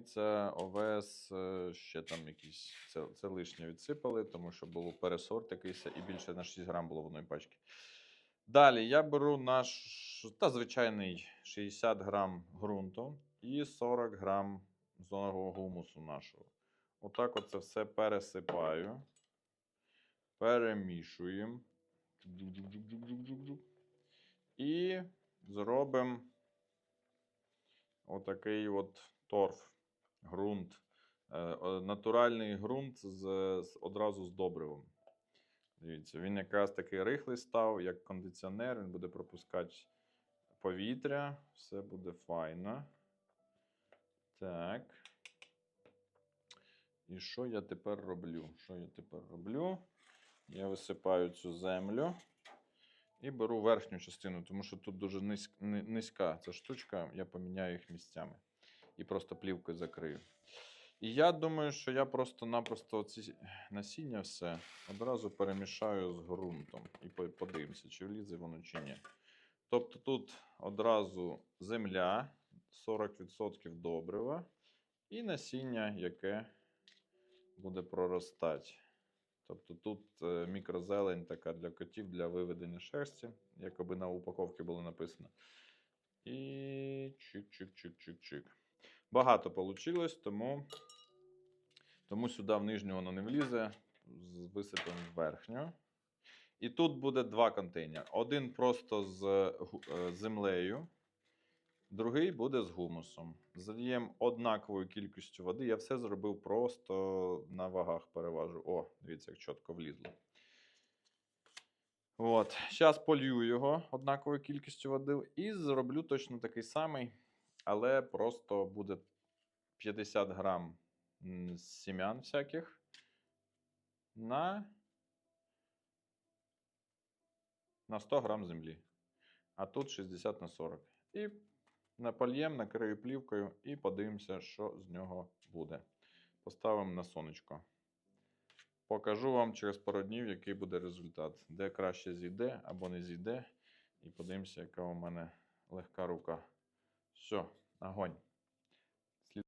Це овес, е, ще там якісь це, це лишнє відсипали, тому що було пересорт якийсь, і більше на 6 грам було в одної пачки. Далі я беру наш та звичайний 60 грам ґрунту і 40 грам зонового гумусу нашого. Отак оце все пересипаю. Перемішуємо. І зробимо отакий от торф, ґрунт. Е, Натуральний ґрунт з, одразу з добривом. Дивіться, він якраз такий рихлий став, як кондиціонер, він буде пропускати повітря, все буде файно. Так. І що я тепер роблю? Що я тепер роблю? Я висипаю цю землю і беру верхню частину, тому що тут дуже низь, низька ця штучка, я поміняю їх місцями. І просто плівкою закрию. І я думаю, що я просто-напросто ці насіння все одразу перемішаю з ґрунтом і подивимося, чи влізе воно чи ні. Тобто тут одразу земля, 40% добрива і насіння, яке буде проростати. Тобто тут е, мікрозелень така для котів для виведення шерсті, якоби на упаковці було написано. І чик-чик-чик-чик-чик. Багато вийшло, тому, тому сюди в нижню воно не влізе. Висипемо в верхню. І тут буде два контейнери. Один просто з е, землею, другий буде з гумусом. Зальємо однаковою кількістю води. Я все зробив просто на вагах переважу. О, дивіться, як чітко влізло. От. Зараз полью його однаковою кількістю води і зроблю точно такий самий, але просто буде 50 грам сім'ян всяких на, на 100 грам землі. А тут 60 на 40. І напольєм, накрию плівкою і подивимося, що з нього буде. Поставимо на сонечко. Покажу вам через пару днів, який буде результат. Де краще зійде або не зійде. І подивимося, яка у мене легка рука. Все, огонь.